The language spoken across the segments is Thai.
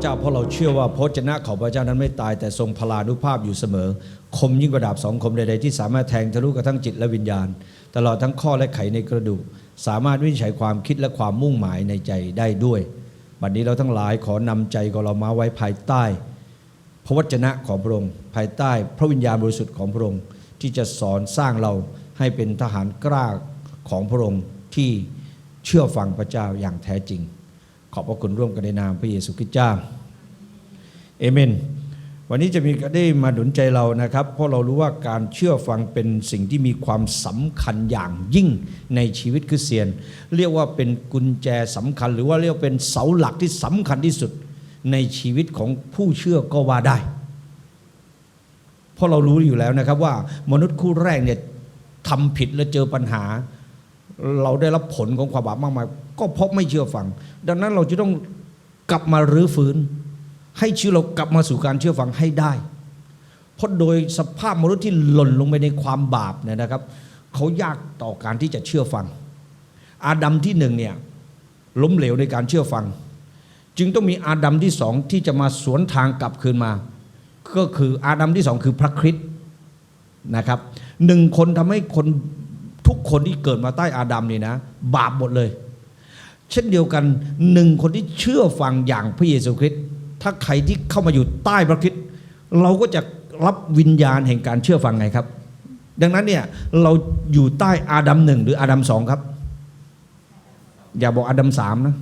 เจ้าเพราะเราเชื่อว่าพระเจนะของพระเจ้านั้นไม่ตายแต่ทรงพลานุภาพอยู่เสมอ คมยิ่งกว่าดาบสองคมใดๆที่สามารถแทงทะลุกระทั่งจิตและวิญญาณ ตลอดทั้งข้อและไขในกระดูก สามารถวิจัยความคิดและความมุ่งหมายในใจได้ด้วยบัดนี้เราทั้งหลายขอนำใจของเรามาไว้ภายใต้ พระวจนะของพระองค์ภายใต้ พระวิญญาณบริสุทธิ์ของพระองค์ที่จะสอนสร้างเราให้เป็นทหารกล้าของพระองค์ที่เชื่อฟังพระเจ้าอย่างแท้จริง ขอบพระคุณร่วมกันในนามพระเยซูคริสต์เจ้าเอเมน วันนี้จะมีได้มาหนุนใจเรานะครับ เพราะเรารู้ว่าการเชื่อฟังเป็นสิ่งที่มีความสำคัญอย่างยิ่งในชีวิตคริสเตียน เรียกว่าเป็นกุญแจสำคัญ หรือว่าเรียกเป็นเสาหลักที่สำคัญที่สุดในชีวิตของผู้เชื่อก็ว่าได้ เพราะเรารู้อยู่แล้วนะครับว่ามนุษย์คู่แรกเนี่ยทำผิดและเจอปัญหา เราได้รับผลของความบาปมากมาย ก็เพราะไม่เชื่อฟัง ดังนั้นเราจะต้องกลับมารื้อฟื้น ให้ชีวิตเรากลับมาสู่การเชื่อฟังให้ได้ เพราะโดยสภาพมนุษย์ที่หล่นลงไปในความบาปเนี่ยนะครับ เขายากต่อการที่จะเชื่อฟัง อาดัมที่หนึ่งเนี่ยล้มเหลวในการเชื่อฟัง จึงต้องมีอาดัมที่สองที่จะมาสวนทางกลับคืนมา ก็คืออาดัมที่สองคือพระคริสต์นะครับหนึ่งคนทำให้คน ทุกคนที่เกิดมาใต้อาดัมนี่นะ บาปหมดเลย เช่นเดียวกันหนึ่งคนที่เชื่อฟังอย่างพระเยซูคริสต์ถ้าใครที่เข้ามาอยู่ใต้พระคริสต์เราก็จะรับวิญญาณแห่งการเชื่อฟังไงครับ ดังนั้นเนี่ยเราอยู่ใต้อาดัมหนึ่งหรืออาดัมสองครับ อย่าบอกอาดัมสามนะ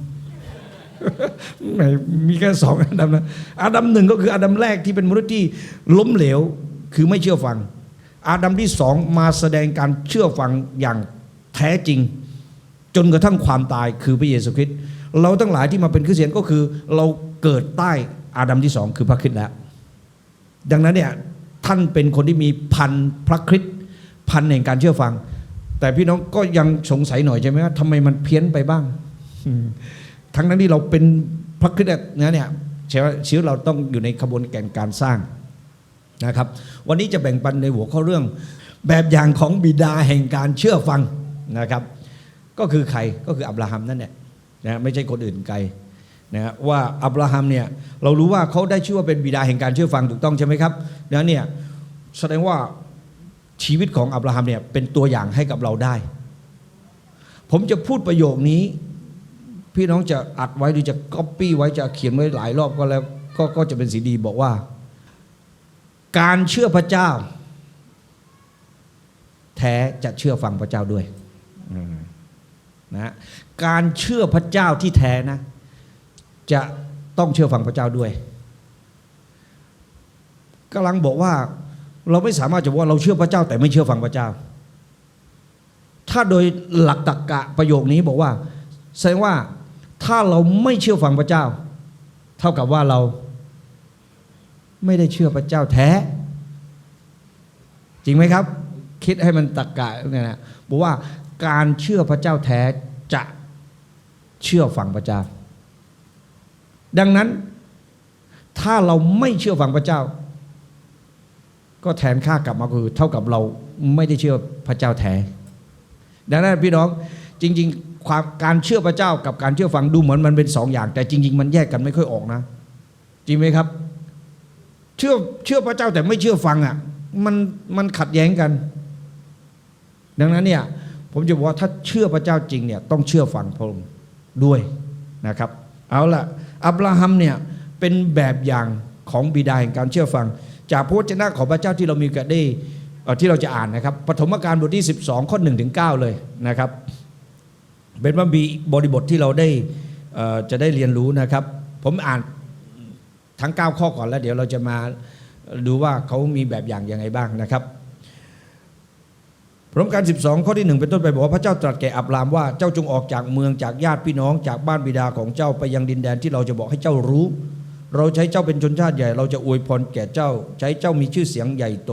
ไม่มีแค่สองอาดัมนะอาดัมหนึ่งก็คืออาดัมแรกที่เป็นมนุษย์ที่ล้มเหลว คือไม่เชื่อฟัง อาดัมที่สองมาแสดงการเชื่อฟังอย่างแท้จริง จนกระทั่งความตายคือพระเยซูคริสต์เราทั้งหลายที่มาเป็นคริสเตียนก็คือ เราเกิดใต้อาดัมที่สองคือพระคริสต์แล้ว ดังนั้นเนี่ยท่านเป็นคนที่มีพันพระคริสต์พันแห่งการเชื่อฟัง แต่พี่น้องก็ยังสงสัยหน่อยใช่ไหมว่าทำไมมันเพี้ยนไปบ้าง ทั้งนั้นที่เราเป็นพระคริสต์นะเนี่ยชีวิตเราต้องอยู่ในขบวนการการสร้าง นะครับวันนี้จะแบ่งปันในหัวข้อเรื่อง แบบอย่างของบิดาแห่งการเชื่อฟังนะครับ ก็คือใครก็คืออับราฮัมนั่นแหละนะไม่ใช่คนอื่นไกลนะว่าอับราฮัมเนี่ยเรารู้ว่าเขาได้ชื่อว่าเป็นบิดาแห่งการเชื่อฟังถูกต้องใช่ไหมครับนั้นเนี่ยแสดงว่าชีวิตของอับราฮัมเนี่ยเป็นตัวอย่างให้กับเราได้ ผมจะพูดประโยคนี้ พี่น้องจะอัดไว้หรือจะก๊อปปี้ไว้จะเขียนไว้หลายรอบก็แล้วก็ก็จะเป็นสีดีบอกว่า การเชื่อพระเจ้า แท้จะเชื่อฟังพระเจ้าด้วยนะการเชื่อพระเจ้าที่แท้นะ จะต้องเชื่อฟังพระเจ้าด้วยกำลังบอกว่าเราไม่สามารถจะบอกว่าเราเชื่อพระเจ้า แต่ไม่เชื่อฟังพระเจ้า ถ้าโดยหลักตรรกะประโยคนี้บอกว่าแสดงว่าถ้าเราไม่เชื่อฟังพระเจ้า เท่ากับว่าเรา ไม่ได้เชื่อพระเจ้าแท้ จริงไหมครับ คิดให้มันตรรกะเนี่ยนะบอกว่าการเชื่อพระเจ้าแท้จะเชื่อฟังพระเจ้า ดังนั้น ถ้าเราไม่เชื่อฟังพระเจ้า ก็แทนค่ากลับมาคือ เท่ากับเราไม่ได้เชื่อพระเจ้าแท้ ดังนั้นพี่น้องจริง ๆความการเชื่อพระเจ้ากับการเชื่อฟังดูเหมือนมันเป็นสองอย่าง แต่จริง ๆ มันแยกกันไม่ค่อยออกนะ จริงไหมครับ เชื่อเชื่อพระเจ้าแต่ไม่เชื่อฟังอะมันมันขัดแย้งกัน ดังนั้นเนี่ยผมจะบอกว่าถ้าเชื่อพระเจ้าจริงเนี่ยต้องเชื่อฟังพระองค์ด้วยนะครับ เอาละอับราฮัมเนี่ยเป็นแบบอย่างของบิดาแห่งการเชื่อฟัง จากพระวจนะของพระเจ้าที่เรามีกันได้อ่อที่เราจะอ่านนะครับปฐมกาลบทที่ 12 ข้อ1ถึง9เลยนะครับเป็นว่ามีบริบทที่เราได้อ่อจะได้เรียนรู้นะครับ ผมอ่าน ทั้ง 9 ข้อก่อนแล้วเดี๋ยวเราจะมาดูว่าเขามีแบบอย่างยังไงบ้างนะครับพร้อมกัน12 ข้อที่ 1 เป็นต้นไปบอกว่าพระเจ้าตรัสแก่อับรามว่าเจ้าจงออกจากเมืองจากญาติพี่น้องจากบ้านบิดาของเจ้าไปยังดินแดนที่เราจะบอกให้เจ้ารู้ เราใช้เจ้าเป็นชนชาติใหญ่ เราจะอวยพรแก่เจ้า ใช้เจ้ามีชื่อเสียงใหญ่โต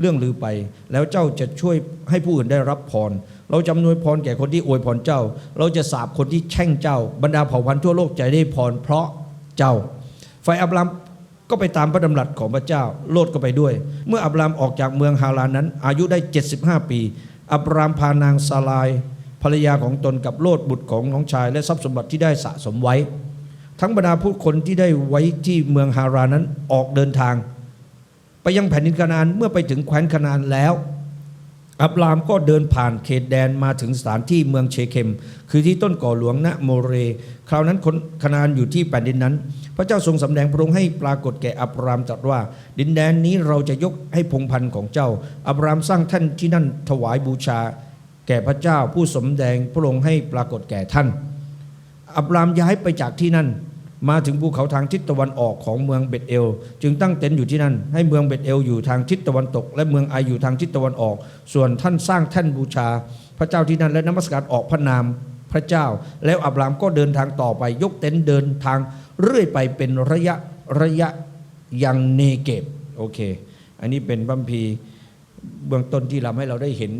เรื่องลือไป แล้วเจ้าจะช่วยให้ผู้อื่นได้รับพร เราจำนวยพรแก่คนที่อวยพรเจ้า เราจะสาบคนที่แช่งเจ้า บรรดาเผ่าพันธุ์ทั่วโลกจะได้พรเพราะเจ้า ฝ่ายอับรามก็ไปตามพระดำรัสของพระเจ้า โลดก็ไปด้วย เมื่ออับรามออกจากเมืองฮารานนั้น อายุได้ 75 ปี อับรามพานางซาลาย ภรรยาของตนกับโลดบุตรของน้องชาย และทรัพย์สมบัติที่ได้สะสมไว้ ทั้งบรรดาผู้คนที่ได้ไว้ที่เมืองฮารานั้นออกเดินทาง ไปยังแผ่นดินคานานเมื่อไปถึงแคว้นคานานแล้ว อับรามก็เดินผ่านเขตแดนมาถึงสถานที่เมืองเชเคม คือที่ต้นก่อหลวงณโมเร คราวนั้นคนคานานอยู่ที่แผ่นดินนั้น พระเจ้าทรงสำแดงพระองค์ให้ปรากฏแก่อับรามตรัสว่า ดินแดนนี้เราจะยกให้พงพันธ์ของเจ้า อับรามสร้างท่านที่นั่นถวายบูชา แก่พระเจ้าผู้สำแดงพระองค์ให้ปรากฏแก่ท่าน อับรามย้ายไปจากที่นั่น มาถึงภูเขาทางทิศตะวันออกของเมืองเบตเอล จึงตั้งเต็นท์อยู่ที่นั่น ให้เมืองเบตเอลอยู่ทางทิศตะวันตก และเมืองไออยู่ทางทิศตะวันออก ส่วนท่านสร้างแท่นบูชา พระเจ้าที่นั่นและนมัสการออกพระนามพระเจ้า แล้วอับรามก็เดินทางต่อไป ยกเต็นท์เดินทางเรื่อยไปเป็นระยะระยะยังเนเกบโอเค อันนี้เป็นบัมพีเบื้องต้นที่ทำให้เราได้เห็น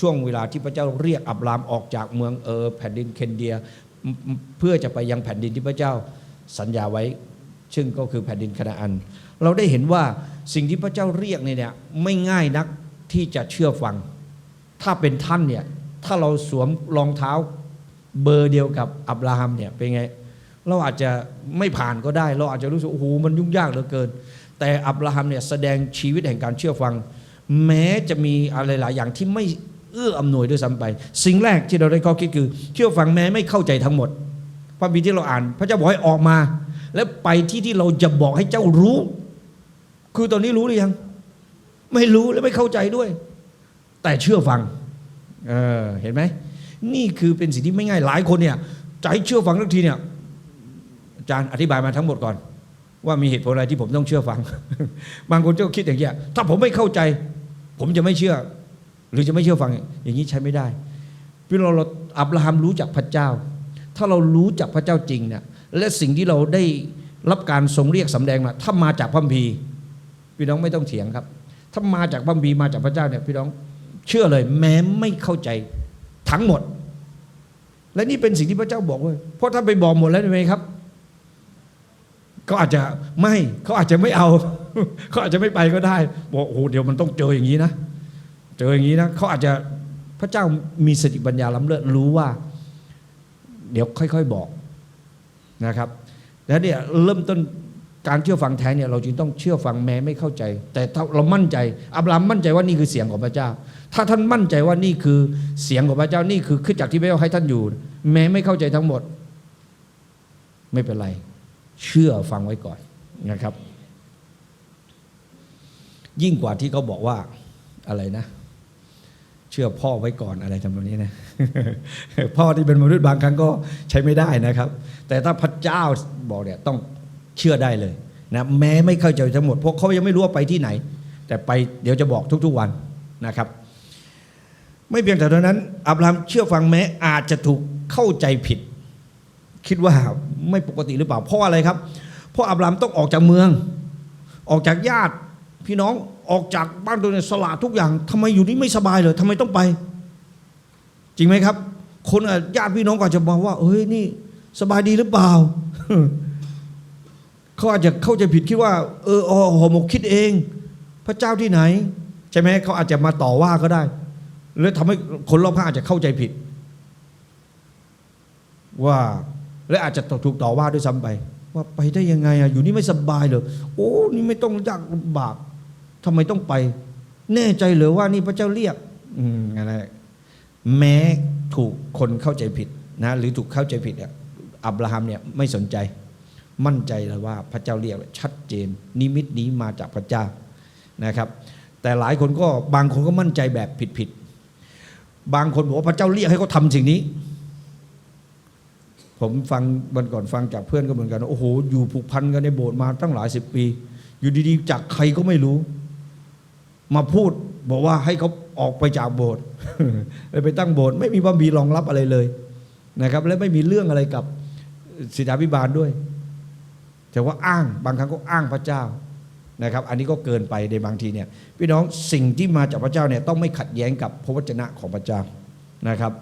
ช่วงเวลาที่พระเจ้าเรียกอับรามออกจากเมืองเออแผ่นดินเคนเดีย เพื่อจะไปยังแผ่นดินที่พระเจ้า สัญญาไว้ ซึ่งก็คือแผ่นดินคานาอัน เราได้เห็นว่าสิ่งที่พระเจ้าเรียกเนี่ยไม่ง่ายนักที่จะเชื่อฟัง ถ้าเป็นท่านเนี่ยถ้าเราสวมรองเท้าเบอร์เดียวกับอับราฮัมเนี่ยเป็นไง เราอาจจะไม่ผ่านก็ได้ เราอาจจะรู้สึกโอ้โหมันยุ่งยากเหลือเกิน แต่อับราฮัมเนี่ยแสดงชีวิตแห่งการเชื่อฟัง แม้จะมีอะไรหลายอย่างที่ไม่เอื้ออำนวยด้วยซ้ำไป สิ่งแรกที่เราได้ข้อคิดคือ เชื่อฟังแม้ไม่เข้าใจทั้งหมด พระบิดที่เราอ่าน พระเจ้าบอกให้ออกมา แล้วไปที่ที่เราจะบอกให้เจ้ารู้ คือตอนนี้รู้หรือยัง ไม่รู้และไม่เข้าใจด้วย แต่เชื่อฟังเออเห็นไหมนี่คือเป็นสิ่งที่ไม่ง่ายหลายคนเนี่ยใจะให้เชื่อฟังทักทีเนี่ยอาจารย์อธิบายมาทั้งหมดก่อน ว่ามีเหตุผลอะไรที่ผมต้องเชื่อฟัง บางคนก็คิดอย่างเงี้ยถ้าผมไม่เข้าใจ ผมจะไม่เชื่อ หรือจะไม่เชื่อฟัง อย่างนี้ใช้ไม่ได้พี่เราเราอับราฮัมรู้จักพระเจ้า ถ้าเรารู้จักพระเจ้าจริงเนี่ยและสิ่งที่เราได้รับการทรงเรียกสำแดงมาถ้ามาจากพระคัมภีพี่น้องไม่ต้องเถียงครับ ถ้ามาจากพระคัมภีมาจากพระเจ้าเนี่ยพี่น้องเชื่อเลย แม้ไม่เข้าใจทั้งหมด และนี่เป็นสิ่งที่พระเจ้าบอกเว้ยเพราะถ้าไปบอกหมดแล้วเป็นไงครับเขาอาจจะไม่เขาอาจจะไม่เอาเขาอาจจะไม่ไปก็ได้ บอกโอ้โหเดี๋ยวมันต้องเจออย่างนี้นะ เจออย่างนี้นะเขาอาจจะพระเจ้ามีสติปัญญาล้ำเลิศรู้ว่า เดี๋ยวค่อยๆบอกนะครับ แล้วเนี่ยเริ่มต้นการเชื่อฟังแท้เนี่ยเราจึงต้องเชื่อฟังแม้ไม่เข้าใจ แต่เรามั่นใจอับรามมั่นใจว่านี่คือเสียงของพระเจ้า ถ้าท่านมั่นใจว่านี่คือเสียงของพระเจ้านี่คือขึ้นจากที่พระเจ้าให้ท่านอยู่ แม้ไม่เข้าใจทั้งหมด ไม่เป็นไร เชื่อฟังไว้ก่อนนะครับ ยิ่งกว่าที่เขาบอกว่าอะไรนะ เชื่อพ่อไว้ก่อนอะไรทำนองนี้นะพ่อที่เป็นมนุษย์บางครั้งก็ใช้ไม่ได้นะครับ แต่ถ้าพระเจ้าบอกเนี่ยต้องเชื่อได้เลยนะแม้ไม่เข้าใจทั้งหมดเพราะเขายังไม่รู้ว่าไปที่ไหน แต่ไปเดี๋ยวจะบอกทุกๆวันนะครับ ไม่เพียงแต่เท่านั้นอับราฮัมเชื่อฟังแม้อาจจะถูกเข้าใจผิด คิดว่าไม่ปกติหรือเปล่าเพราะอะไรครับ เพราะอับราฮัมต้องออกจากเมือง ออกจากญาติพี่น้อง ออกจากบ้านตัวเนี่ยสละทุกอย่างทำไมอยู่นี่ไม่สบายเลยทำไมต้องไป จริงไหมครับ คนญาติพี่น้องก็อาจจะมองว่าเอ้ยนี่ สบายดีหรือเปล่าเขาอาจจะเข้าใจผิดคิดว่า เอออ๋อหหมกคิดเอง พระเจ้าที่ไหน ใช่ไหมเขาอาจจะมาต่อว่าก็ได้หรือทำให้คนรอบข้างอาจจะเข้าใจผิด ว่าและอาจจะถูกต่อว่าด้วยซ้ำไป ว่าไปได้ยังไงอะอยู่นี่ไม่สบายเลยโอ้นี่ไม่ต้องยากลำบาก ทำไมต้องไป แน่ใจหรือว่านี่พระเจ้าเรียกอืมอะไรแม้ถูกคนเข้าใจผิดนะหรือถูกเข้าใจผิดอะอับราฮัมเนี่ยไม่สนใจ มั่นใจเลยว่าพระเจ้าเรียกชัดเจน นิมิตนี้มาจากพระเจ้านะครับ แต่หลายคนก็บางคนก็มั่นใจแบบผิดๆบางคนบอกว่าพระเจ้าเรียกให้เขาทำสิ่งนี้ ผมฟังวันก่อนฟังจากเพื่อนก็เหมือนกันโอ้โหอยู่ผูกพันกันในโบสถ์มาตั้งหลายสิบปี อยู่ดีๆ จากใครก็ไม่รู้ มาพูดบอกว่าให้เขาออกไปจากโบสถ์เลยไปตั้งโบสถ์ไม่มีบัมบีรองรับอะไรเลยนะครับ และไม่มีเรื่องอะไรกับศิษยาพิบาลด้วย แต่ว่าอ้างบางครั้งก็อ้างพระเจ้านะครับ อันนี้ก็เกินไปในบางทีเนี่ยพี่น้องสิ่งที่มาจากพระเจ้าเนี่ยต้องไม่ขัดแย้งกับพระวจนะของพระเจ้านะครับ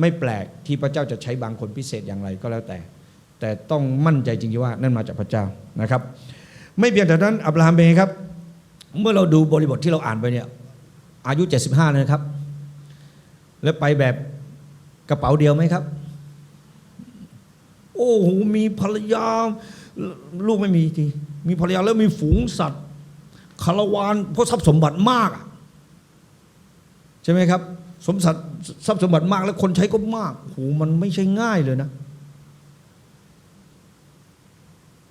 ไม่แปลกที่พระเจ้าจะใช้บางคนพิเศษอย่างไรก็แล้วแต่ แต่ต้องมั่นใจจริงๆว่านั่นมาจากพระเจ้านะครับ ไม่เพียงแต่นั้นอับราฮัมเองครับ เมื่อเราดูบริบทที่เราอ่านไปเนี่ย อายุ 75เลยนะครับ แล้วไปแบบกระเป๋าเดียวไหมครับ โอ้โหมีภรรยา ลูกไม่มีทีมีภรรยาแล้วมีฝูงสัตว์คารวานเพราะทรัพย์สมบัติมากใช่ไหมครับ สมสัตว์ทรัพย์สมบัติมากแล้วคนใช้ก็มากโอ้โหมันไม่ใช่ง่ายเลยนะ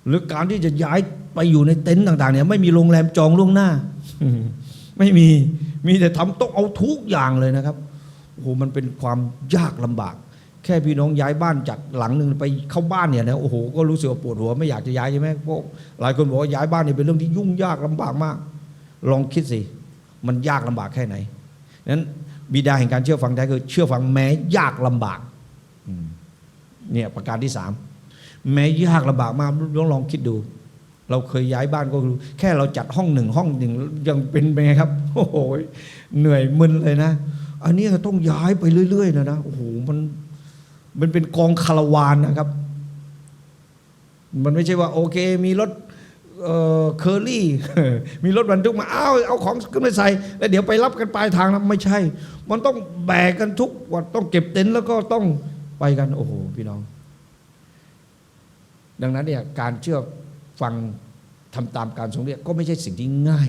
หรือการที่จะย้ายไปอยู่ในเต็นท์ต่างๆเนี่ยไม่มีโรงแรมจองล่วงหน้า ไม่มีมีแต่ทำต้องเอาทุกอย่างเลยนะครับโอ้โหมันเป็นความยากลำบาก แค่พี่น้องย้ายบ้านจากหลังหนึ่งไปเข้าบ้านเนี่ยนะโอ้โหก็รู้สึกปวดหัวไม่อยากจะย้ายใช่ไหมพราะหลายคนบอกว่าย้ายบ้านเนี่ยเป็นเรื่องที่ยุ่งยากลำบากมาก ลองคิดสิมันยากลำบากแค่ไหนนั้นบิดาแห่งการเชื่อฟังได้คือเชื่อฟังแม้ยากลำบากเนี่ยประการที่สาม แม้ยากลำบากมากลองลองคิดดู เราเคยย้ายบ้านก็รู้แค่เราจัดห้องหนึ่งห้องหนึ่งยังเป็นไงครับ โอ้โหเหนื่อยมึนเลยนะ อันนี้ต้องย้ายไปเรื่อยๆนะนะโอ้โหมันมันเป็นกองคาราวานนะครับ มันไม่ใช่ว่าโอเค มีรถเอ่อเคอรี่ มีรถบรรทุกมาอ้าวเอาของขึ้นไปใส่ แล้วเดี๋ยวไปรับกันปลายทางนะไม่ใช่ มันต้องแบกกันทุกวันต้องเก็บเต็นท์แล้วก็ต้องไปกัน โอ้โห พี่น้อง ดังนั้นเนี่ยการเชื่อฟังทำตามการทรงเรียกก็ไม่ใช่สิ่งที่ง่าย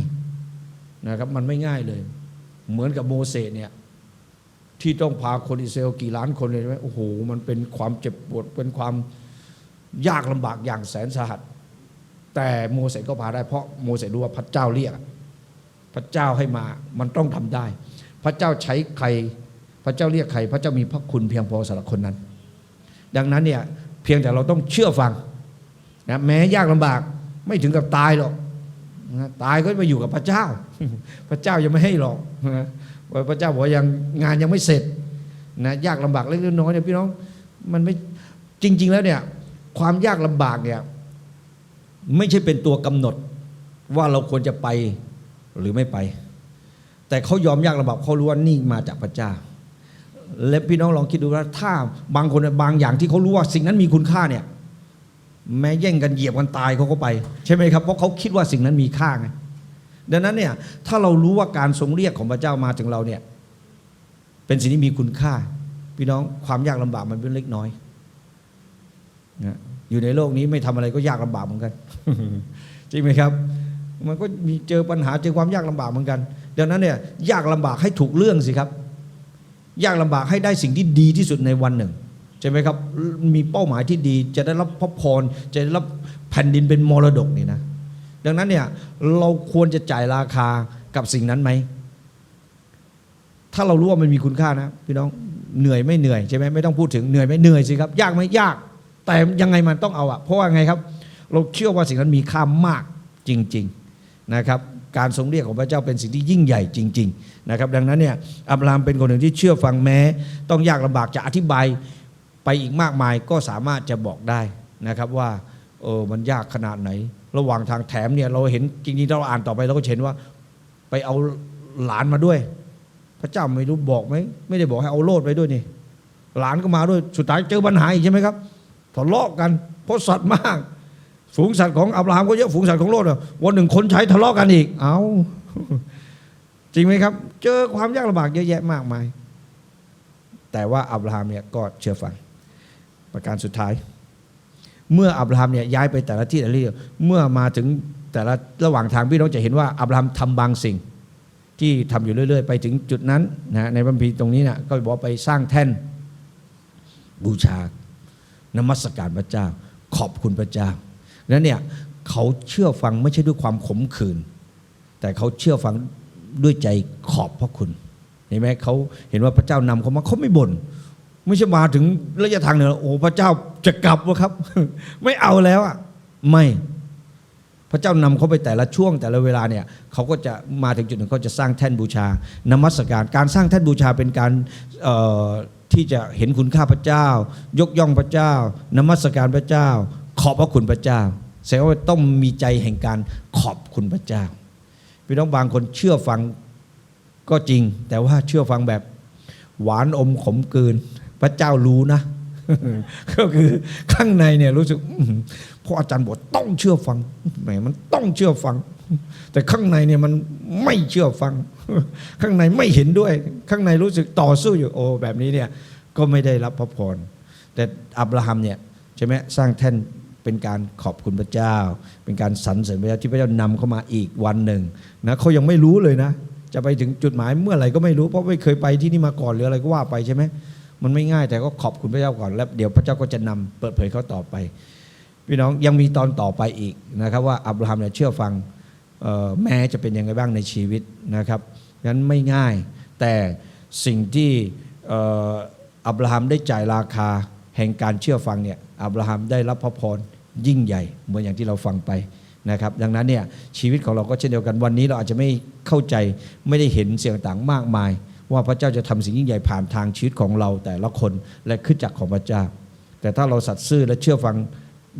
นะครับมันไม่ง่ายเลย เหมือนกับโมเสสเนี่ยที่ต้องพาคนอิสราเอลกี่ล้านคนเลยใช่ไหมโอ้โหมันเป็นความเจ็บปวดเป็นความยากลำบากอย่างแสนสาหัส แต่โมเสสก็พาได้เพราะโมเสสรู้ว่าพระเจ้าเรียก พระเจ้าให้มามันต้องทำได้ พระเจ้าใช้ใคร พระเจ้าเรียกใคร พระเจ้ามีพระคุณเพียงพอสำหรับคนนั้น ดังนั้นเนี่ยเพียงแต่เราต้องเชื่อฟัง นะแม้ยากลำบากไม่ถึงกับตายหรอกนะตายก็มาอยู่กับพระเจ้า พระเจ้ายังไม่ให้หรอกนะพระเจ้าบอกยังงานยังไม่เสร็จนะยากลำบากเล็กน้อยเนี่ยพี่น้องมันไม่จริง ๆ แล้วเนี่ยความยากลำบากเนี่ยไม่ใช่เป็นตัวกำหนดว่าเราควรจะไปหรือไม่ไป แต่เขายอมยากลำบากเขารู้ว่านี่มาจากพระเจ้า และพี่น้องลองคิดดูว่าถ้าบางคนบางอย่างที่เขารู้ว่าสิ่งนั้นมีคุณค่าเนี่ย แม้แย่งกันเหยียบกันตายเขาก็ไป ใช่ไหมครับ เพราะเขาคิดว่าสิ่งนั้นมีค่าไงดังนั้นเนี่ยถ้าเรารู้ว่าการทรงเรียกของพระเจ้ามาถึงเราเนี่ย เป็นสิ่งที่มีคุณค่า พี่น้องความยากลำบากมันเป็นเล็กน้อยนะอยู่ในโลกนี้ไม่ทำอะไรก็ยากลำบากเหมือนกันจริงไหมครับ มันก็มีเจอปัญหาเจอความยากลำบากเหมือนกัน ดังนั้นเนี่ยยากลำบากให้ถูกเรื่องสิครับ ยากลำบากให้ได้สิ่งที่ดีที่สุดในวันหนึ่ง ใช่ไหมครับ มีเป้าหมายที่ดีจะได้รับพระพรจะได้รับแผ่นดินเป็นมรดกนี่นะ ดังนั้นเนี่ยเราควรจะจ่ายราคากับสิ่งนั้นไหม ถ้าเรารู้ว่ามันมีคุณค่านะพี่น้องเหนื่อยไม่เหนื่อยใช่ไหมไม่ต้องพูดถึงเหนื่อยไม่เหนื่อยสิครับ ยากไหมยาก แต่ยังไงมันต้องเอาอะเพราะว่าไงครับ เราเชื่อว่าสิ่งนั้นมีค่ามากจริง ๆนะครับการทรงเรียกของพระเจ้าเป็นสิ่งที่ยิ่งใหญ่จริง ๆ นะครับ ดังนั้นเนี่ยอับรามเป็นคนหนึ่งที่เชื่อฟังแม้ ต้องยากลำบากจะอธิบาย ไปอีกมากมายก็สามารถจะบอกได้นะครับว่าเออมันยากขนาดไหน ระหว่างทางแถมเนี่ยเราเห็นจริงๆเราอ่านต่อไปเราก็เห็นว่า ไปเอาหลานมาด้วย พระเจ้าไม่รู้บอกไหมไม่ได้บอกให้เอาโลดไปด้วยนี่หลานก็มาด้วยสุดท้ายเจอปัญหาอีกใช่ไหมครับทะเลาะกันเพราะสัตว์มาก ฝูงสัตว์ของอับราฮัมก็เยอะฝูงสัตว์ของโลดวันหนึ่งคนใช้ทะเลาะกันอีก เอาจริงไหมครับ เจอความยากลำบากเยอะแยะมากมาย แต่ว่าอับราฮัมเนี่ยก็เชื่อฟัง ประการสุดท้าย เมื่ออับราฮัมเนี่ยย้ายไปแต่ละที่แต่ละที่เมื่อมาถึงแต่ละระหว่างทางพี่น้องจะเห็นว่าอับราฮัมทำบางสิ่งที่ทำอยู่เรื่อย ๆ ไปถึงจุดนั้นนะในบัมพีตรงนี้นะก็บอกไปสร้างแท่นบูชานมัสการพระเจ้า ขอบคุณพระเจ้านั้นเนี่ยเขาเชื่อฟังไม่ใช่ด้วยความขมขื่นแต่เขาเชื่อฟังด้วยใจขอบพระคุณเห็นไหมเขาเห็นว่าพระเจ้านำเขามาเขาไม่บ่น ไม่ใช่มาถึงระยะทางเหนือโอ้พระเจ้าจะกลับวะครับ ไม่เอาแล้วอะไม่พระเจ้านำเขาไปแต่ละช่วงแต่ละเวลาเนี่ยเขาก็จะมาถึงจุดหนึ่งเขาจะสร้างแท่นบูชานมัสการการสร้างแท่นบูชาเป็นการที่จะเห็นคุณค่าพระเจ้า ยกย่องพระเจ้า นมัสการพระเจ้า ขอบพระคุณพระเจ้าแสดงว่าต้องมีใจแห่งการขอบคุณพระเจ้าพี่น้องบางคนเชื่อฟังก็จริง แต่ว่าเชื่อฟังแบบหวานอมขมกลืน พระเจ้ารู้นะ ก็คือข้างในเนี่ยรู้สึกอื้ออเพราะอาจารย์บอกต้องเชื่อฟังแหมมันต้องเชื่อฟัง แต่ข้างในเนี่ยมันไม่เชื่อฟัง ข้างในไม่เห็นด้วย ข้างในรู้สึกต่อสู้อยู่โอ้แบบนี้เนี่ยก็ไม่ได้รับพระพรแต่อับราฮัมเนี่ยใช่ไหมสร้างแท่นเป็นการขอบคุณพระเจ้า เป็นการสรรเสริญพระเจ้าที่พระเจ้านำเข้ามาอีกวันหนึ่งนะเขายังไม่รู้เลยนะ จะไปถึงจุดหมายเมื่อไหร่ก็ไม่รู้เพราะไม่เคยไปที่นี่มาก่อนหรืออะไรก็ว่าไปใช่ไหม มันไม่ง่ายแต่ก็ขอบคุณพระเจ้าก่อน แล้วเดี๋ยวพระเจ้าก็จะนำเปิดเผยเขาต่อไป พี่น้องยังมีตอนต่อไปอีกนะครับว่าอับราฮัมเนี่ยเชื่อฟังแม้จะเป็นยังไงบ้างในชีวิตนะครับงั้นไม่ง่ายแต่สิ่งที่อับราฮัมได้จ่ายราคาแห่งการเชื่อฟังเนี่ยอับราฮัมได้รับพระพรยิ่งใหญ่เหมือนอย่างที่เราฟังไปนะครับดังนั้นเนี่ยชีวิตของเราก็เช่นเดียวกันวันนี้เราอาจจะไม่เข้าใจไม่ได้เห็นเสียงต่างมากมาย ว่าพระเจ้าจะทำสิ่งยิ่งใหญ่ผ่านทางชีวิตของเราแต่ละคนและขึ้นจักของพระเจ้า แต่ถ้าเราสัตย์ซื่อและเชื่อฟัง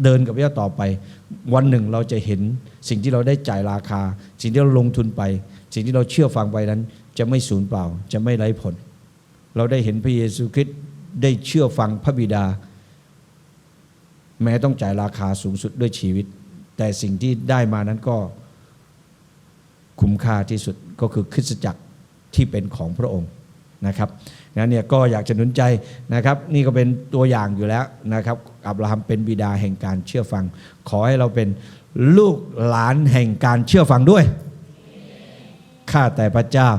เดินกับพระเจ้าต่อไป วันหนึ่งเราจะเห็นสิ่งที่เราได้จ่ายราคา สิ่งที่เราลงทุนไป สิ่งที่เราเชื่อฟังไปนั้น จะไม่สูญเปล่าจะไม่ไร้ผล เราได้เห็นพระเยซูคริสต์ได้เชื่อฟังพระบิดา แม้ต้องจ่ายราคาสูงสุดด้วยชีวิต แต่สิ่งที่ได้มานั้นก็คุ้มค่าที่สุดก็คือคริสตจักร ที่เป็นของพระองค์นะครับงั้นเนี่ยก็อยากจะหนุนใจนะครับ นี่ก็เป็นตัวอย่างอยู่แล้วนะครับอับราฮัมเป็นบิดาแห่งการเชื่อฟัง ขอให้เราเป็นลูกหลานแห่งการเชื่อฟังด้วยข้าแต่พระเจ้า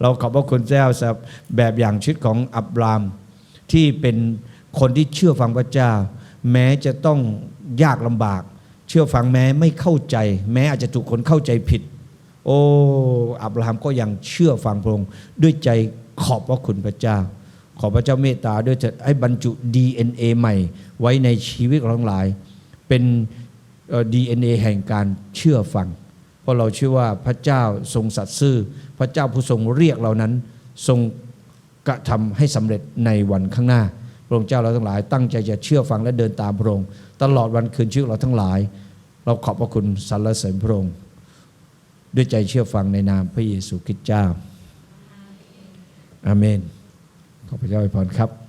เราขอบพระคุณเจ้าสับแบบอย่างชีวิตของอับรามที่เป็นคนที่เชื่อฟังพระเจ้า แม้จะต้องยากลำบาก เชื่อฟังแม้ไม่เข้าใจ แม้อาจจะถูกคนเข้าใจผิด โอ้อับราฮัมก็ยังเชื่อฟังพระองค์ด้วยใจขอบพระคุณพระเจ้า ขอพระเจ้าเมตตาด้วยเถิดให้บรรจุ DNA ใหม่ ไว้ในชีวิตของหลาย เป็นเอ่อ DNA แห่งการเชื่อฟัง เพราะเราเชื่อว่าพระเจ้าทรงสัตย์ซื่อ พระเจ้าผู้ทรงเรียกเรานั้นทรงกระทำให้สำเร็จในวันข้างหน้า พระองค์เจ้าเราทั้งหลาย ตั้งใจจะเชื่อฟังและเดินตามพระองค์ตลอดวันคืนชีวิตเราทั้งหลาย เราขอบพระคุณสรรเสริญพระองค์ ด้วยใจเชื่อฟังในนามพระเยซูคริสต์เจ้า อาเมน ขอพระเจ้าอวยพรครับ